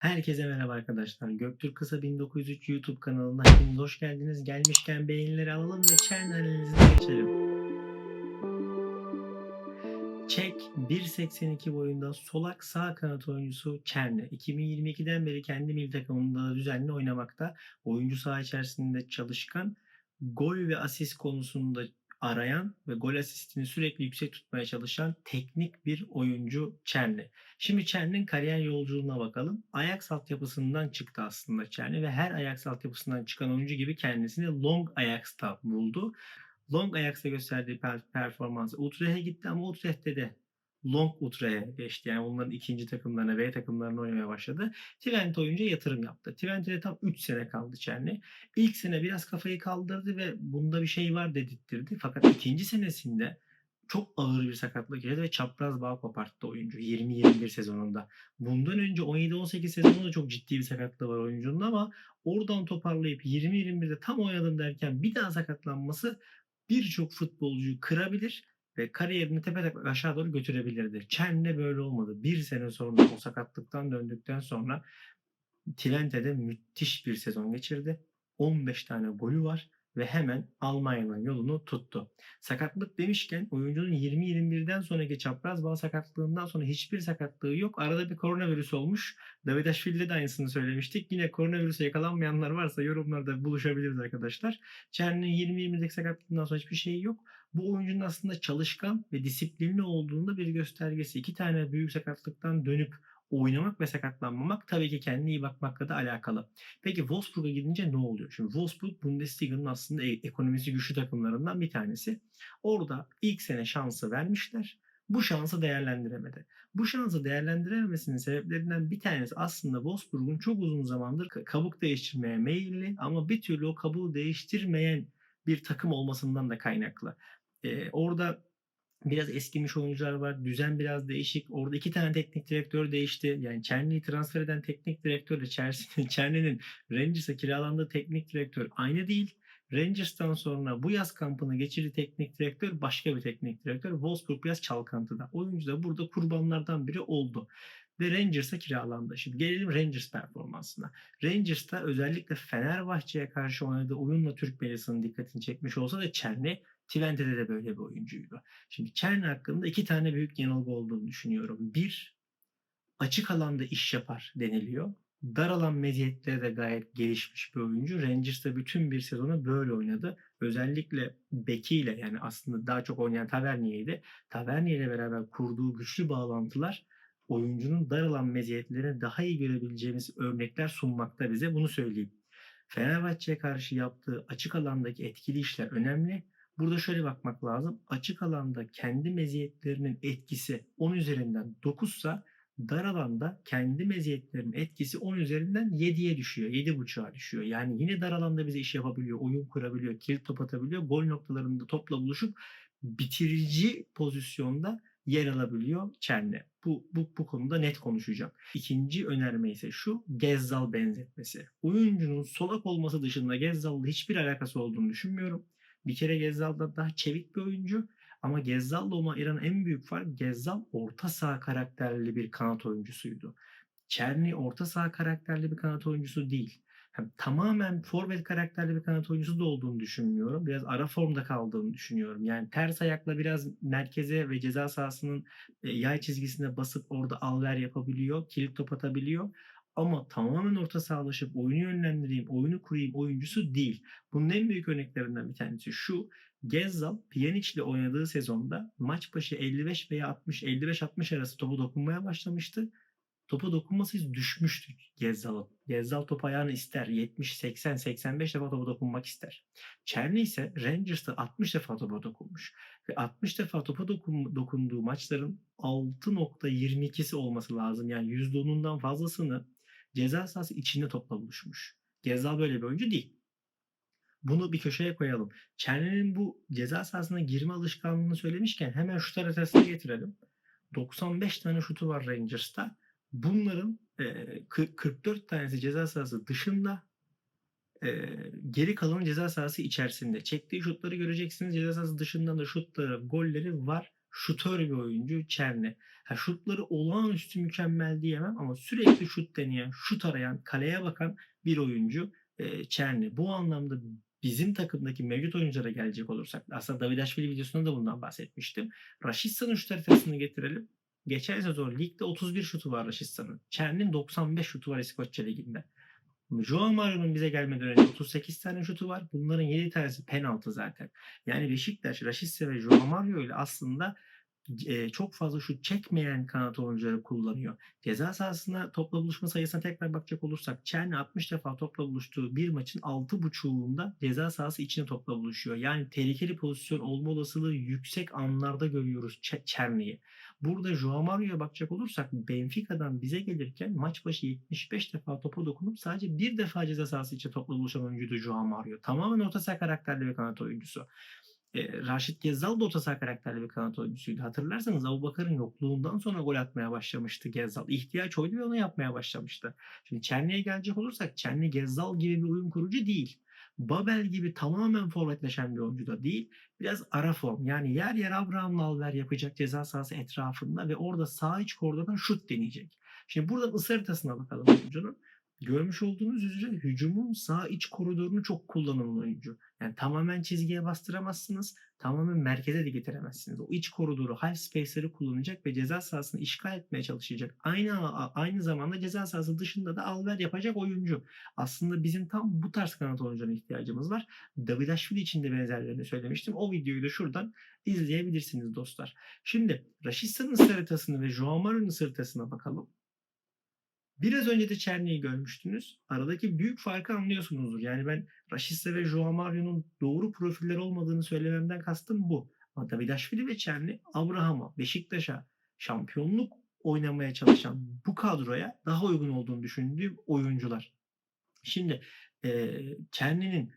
Herkese merhaba arkadaşlar. Göktürk Kısa 1903 YouTube kanalına hepiniz hoş geldiniz. Gelmişken beğenileri alalım ve Çern analizine geçelim. Çek 1.82 boyunda solak sağ kanat oyuncusu Çerne. 2022'den beri kendi milli takımında düzenli oynamakta. Oyuncu saha içerisinde çalışkan, gol ve asist konusunda arayan ve gol asistini sürekli yüksek tutmaya çalışan teknik bir oyuncu Çerni. Şimdi Çerni'nin kariyer yolculuğuna bakalım. Ajax altyapısından çıktı aslında Çerni ve her Ajax altyapısından çıkan oyuncu gibi kendisini Long Ajax'ta buldu. Long Ajax'ta gösterdiği per- performansı Utrecht'e gitti ama Utrecht'te de Long Utrecht'e geçti. Yani onların ikinci takımlarına B takımlarına oynamaya başladı. Twente oyuncuya yatırım yaptı. Twente'de tam 3 sene kaldı Çerni. İlk sene biraz kafayı kaldırdı ve bunda bir şey var dedirttirdi. Fakat ikinci senesinde çok ağır bir sakatlık yaşadı ve çapraz bağ koparttı oyuncu 20-21 sezonunda. Bundan önce 17-18 sezonunda da çok ciddi bir sakatlığı var oyuncunun ama oradan toparlayıp 20-21'de tam oynadım derken bir daha sakatlanması birçok futbolcuyu kırabilir ve kariyerini tepe aşağı doğru götürebilirdi. Çen'le böyle olmadı. Bir sene sonra o sakatlıktan döndükten sonra Twente'de müthiş bir sezon geçirdi. 15 tane golü var ve hemen Almanya'nın yolunu tuttu. Sakatlık demişken oyuncunun 20-21'den sonraki çapraz bağ sakatlığından sonra hiçbir sakatlığı yok. Arada bir koronavirüs olmuş. Davidaşvili'de de aynısını söylemiştik. Yine koronavirüse yakalanmayanlar varsa yorumlarda buluşabiliriz arkadaşlar. Çerni'nin 20-20'deki sakatlığından sonra hiçbir şey yok. Bu oyuncunun aslında çalışkan ve disiplinli olduğunda bir göstergesi. İki tane büyük sakatlıktan dönüp oynamak ve sakatlanmamak tabii ki kendine iyi bakmakla da alakalı. Peki Wolfsburg'a gidince ne oluyor? Şimdi Wolfsburg Bundesliga'nın aslında e- ekonomisi güçlü takımlarından bir tanesi. Orada ilk sene şansı vermişler. Bu şansı değerlendiremedi. Bu şansı değerlendirememesinin sebeplerinden bir tanesi aslında Wolfsburg'un çok uzun zamandır ka- kabuk değiştirmeye meyilli ama bir türlü o kabuğu değiştirmeyen bir takım olmasından da kaynaklı. Ee, orada biraz eskimiş oyuncular var. Düzen biraz değişik. Orada iki tane teknik direktör değişti. Yani Çerni'yi transfer eden teknik direktörle Çerni'nin Rangers'a kiralandığı teknik direktör aynı değil. Rangers'tan sonra bu yaz kampını geçirdiği teknik direktör başka bir teknik direktör. Wolfsburg biraz çalkantıda. Oyuncu da burada kurbanlardan biri oldu. Ve Rangers'a kiralandı. Şimdi gelelim Rangers performansına. Rangers'ta özellikle Fenerbahçe'ye karşı oynadığı oyunla Türk medyasının dikkatini çekmiş olsa da Çerni Twente'de de böyle bir oyuncuydu. Şimdi Çerni hakkında iki tane büyük yanılgı olduğunu düşünüyorum. Bir, açık alanda iş yapar deniliyor. Dar alan meziyetleri de gayet gelişmiş bir oyuncu. Rangers'ta bütün bir sezonu böyle oynadı. Özellikle bekiyle yani aslında daha çok oynayan Tavernier'ydi. Tavernier ile beraber kurduğu güçlü bağlantılar oyuncunun dar alan meziyetlerini daha iyi görebileceğimiz örnekler sunmakta bize. Bunu söyleyeyim. Fenerbahçe'ye karşı yaptığı açık alandaki etkili işler önemli. Burada şöyle bakmak lazım. Açık alanda kendi meziyetlerinin etkisi 10 üzerinden 9 sa dar alanda kendi meziyetlerinin etkisi 10 üzerinden 7'ye düşüyor. 7.5'a düşüyor. Yani yine dar alanda bize iş yapabiliyor, oyun kurabiliyor, kilit top atabiliyor. Gol noktalarında topla buluşup bitirici pozisyonda yer alabiliyor Çerne. Bu, bu, bu konuda net konuşacağım. İkinci önerme ise şu Gezzal benzetmesi. Oyuncunun solak olması dışında Gezzal'la hiçbir alakası olduğunu düşünmüyorum. Bir kere Gezzal da daha çevik bir oyuncu. Ama Gezzal'la ona ayıran en büyük fark Gezzal orta saha karakterli bir kanat oyuncusuydu. Çerni orta saha karakterli bir kanat oyuncusu değil. Yani tamamen forvet karakterli bir kanat oyuncusu da olduğunu düşünmüyorum. Biraz ara formda kaldığını düşünüyorum. Yani ters ayakla biraz merkeze ve ceza sahasının e, yay çizgisine basıp orada alver yapabiliyor. Kilit top atabiliyor. Ama tamamen orta sahalaşıp oyunu yönlendireyim, oyunu kurayım oyuncusu değil. Bunun en büyük örneklerinden bir tanesi şu. Gezzal Pjanic ile oynadığı sezonda maç başı 55 veya 60 55-60 arası topu dokunmaya başlamıştı. Topa dokunması düşmüştü Gezzal'ın. Gezzal top ayağını ister. 70, 80, 85 defa topa dokunmak ister. Çerni ise Rangers'ta 60 defa topa dokunmuş. Ve 60 defa topa dokun, dokunduğu maçların 6.22'si olması lazım. Yani %10'undan fazlasını ceza sahası içinde topla buluşmuş. Gezzal böyle bir oyuncu değil. Bunu bir köşeye koyalım. Çerni'nin bu ceza sahasına girme alışkanlığını söylemişken hemen şut haritasına getirelim. 95 tane şutu var Rangers'ta. Bunların e, kı- 44 tanesi ceza sahası dışında e, geri kalanı ceza sahası içerisinde. Çektiği şutları göreceksiniz. Ceza sahası dışından da şutları, golleri var. Şutör bir oyuncu Çerni. Ha, şutları olağanüstü mükemmel diyemem ama sürekli şut deneyen, şut arayan, kaleye bakan bir oyuncu e, Çerni. Bu anlamda bizim takımdaki mevcut oyunculara gelecek olursak aslında Davidashvili videosunda da bundan bahsetmiştim. Raşitsa'nın şut haritasını getirelim. Geçen sezon ligde 31 şutu var Raşitsa'nın. Çerni'nin 95 şutu var İskoçya Ligi'nde. Joao Mario'nun bize gelmeden önce 38 tane şutu var. Bunların 7 tanesi penaltı zaten. Yani Beşiktaş, Raşitsa ve Joao Mario ile aslında çok fazla şut çekmeyen kanat oyuncuları kullanıyor. Ceza sahasına topla buluşma sayısına tekrar bakacak olursak Çerni 60 defa topla buluştuğu bir maçın 6.5'unda ceza sahası içine topla buluşuyor. Yani tehlikeli pozisyon olma olasılığı yüksek anlarda görüyoruz Çerni'yi. Burada Joao Mario'ya bakacak olursak Benfica'dan bize gelirken maç başı 75 defa topa dokunup sadece bir defa ceza sahası içine topla buluşan oyuncuydu Joao Mario. Tamamen orta saha karakterli bir kanat oyuncusu. E, Raşit Gezzal da orta saha karakterli bir kanat oyuncusuydu. Hatırlarsanız Abubakar'ın yokluğundan sonra gol atmaya başlamıştı Gezzal. İhtiyaç oydu ve onu yapmaya başlamıştı. Şimdi Çerni'ye gelecek olursak Çerni Gezzal gibi bir oyun kurucu değil. Babel gibi tamamen forvetleşen bir oyuncu da değil. Biraz ara form. Yani yer yer Abraham'la alver yapacak ceza sahası etrafında ve orada sağ iç koridordan şut deneyecek. Şimdi buradan ısı haritasına bakalım oyuncunun. Görmüş olduğunuz üzere hücumun sağ iç koridorunu çok kullanan oyuncu. Yani tamamen çizgiye bastıramazsınız. Tamamen merkeze de getiremezsiniz. O iç koridoru, half space'leri kullanacak ve ceza sahasını işgal etmeye çalışacak. Aynı aynı zamanda ceza sahası dışında da alver yapacak oyuncu. Aslında bizim tam bu tarz kanat oyuncularına ihtiyacımız var. Davidashvili için de benzerlerini söylemiştim. O videoyu da şuradan izleyebilirsiniz dostlar. Şimdi Raşitsa'nın haritasını ve Joao Mario'nun haritasına bakalım. Biraz önce de Çerni'yi görmüştünüz. Aradaki büyük farkı anlıyorsunuzdur. Yani ben Raşitsa ve Joao Mario'nun doğru profiller olmadığını söylememden kastım bu. Ama Davidashvili ve Çerni Abraham'a, Beşiktaş'a şampiyonluk oynamaya çalışan bu kadroya daha uygun olduğunu düşündüğüm oyuncular. Şimdi e, Çerni'nin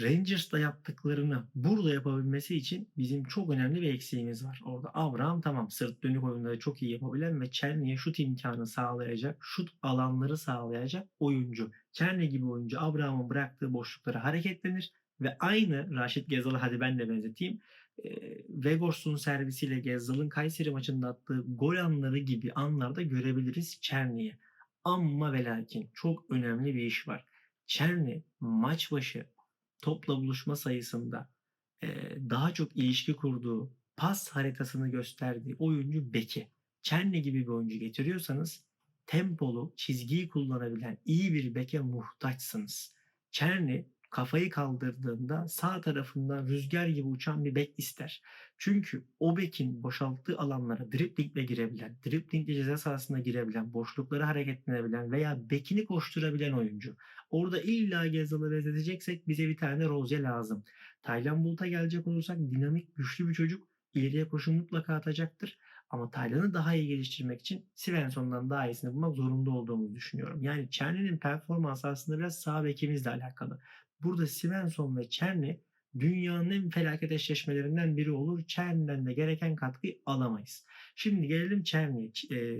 Rangers'da yaptıklarını burada yapabilmesi için bizim çok önemli bir eksiğimiz var. Orada Abraham tamam sırt dönük oyunları çok iyi yapabilen ve Çerni'ye şut imkanı sağlayacak, şut alanları sağlayacak oyuncu. Çerni gibi oyuncu Abraham'ın bıraktığı boşluklara hareketlenir ve aynı Raşit Gezal'ı hadi ben de benzeteyim. E, Vegors'un servisiyle Gezal'ın Kayseri maçında attığı gol anları gibi anlarda görebiliriz Çerni'ye. Ama ve lakin çok önemli bir iş var. Çerni maç başı topla buluşma sayısında e, daha çok ilişki kurduğu, pas haritasını gösterdiği oyuncu Beki. Çerni gibi bir oyuncu getiriyorsanız tempolu, çizgiyi kullanabilen iyi bir beke muhtaçsınız. Çerni kafayı kaldırdığında sağ tarafından rüzgar gibi uçan bir bek ister. Çünkü o bekin boşalttığı alanlara driplingle girebilen, driplingle ceza sahasına girebilen, boşlukları hareketlenebilen veya bekini koşturabilen oyuncu. Orada illa Gezal'ı benzeteceksek bize bir tane Rozier lazım. Taylan Bulut'a gelecek olursak dinamik, güçlü bir çocuk. İleriye koşu mutlaka atacaktır. Ama Taylan'ı daha iyi geliştirmek için Svensson'dan daha iyisini bulmak zorunda olduğumuzu düşünüyorum. Yani Çerni'nin performansı aslında biraz sağ bekimizle alakalı. Burada Svensson ve Çerni dünyanın en felaket eşleşmelerinden biri olur. Çerni'den de gereken katkıyı alamayız. Şimdi gelelim Çerni'ye.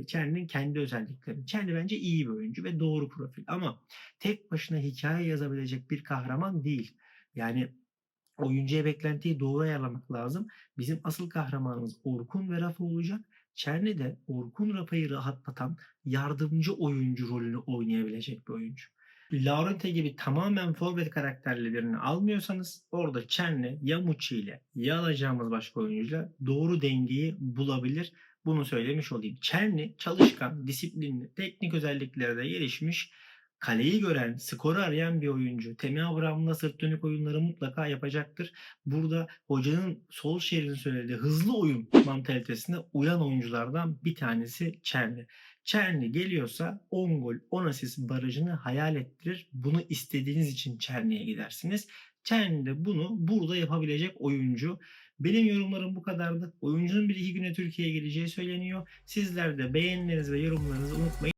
Çerni'nin kendi özellikleri. Çerni bence iyi bir oyuncu ve doğru profil. Ama tek başına hikaye yazabilecek bir kahraman değil. Yani oyuncuya beklentiyi doğru ayarlamak lazım. Bizim asıl kahramanımız Orkun ve Rafa olacak. Çerni de Orkun Rafa'yı rahatlatan yardımcı oyuncu rolünü oynayabilecek bir oyuncu. Laurente gibi tamamen forvet karakterli birini almıyorsanız orada Çen'le ya Muçi ile ya alacağımız başka oyuncuyla doğru dengeyi bulabilir. Bunu söylemiş olayım. Çenli çalışkan, disiplinli, teknik özelliklere de gelişmiş, kaleyi gören, skoru arayan bir oyuncu. Temi Abraham'la sırt dönük oyunları mutlaka yapacaktır. Burada hocanın sol şeridin söylediği hızlı oyun mantalitesine uyan oyunculardan bir tanesi Çerni. Çerni geliyorsa 10 gol 10 asist barajını hayal ettirir. Bunu istediğiniz için Çerni'ye gidersiniz. Çerni de bunu burada yapabilecek oyuncu. Benim yorumlarım bu kadardı. Oyuncunun bir iki güne Türkiye'ye geleceği söyleniyor. Sizler de beğenilerinizi ve yorumlarınızı unutmayın.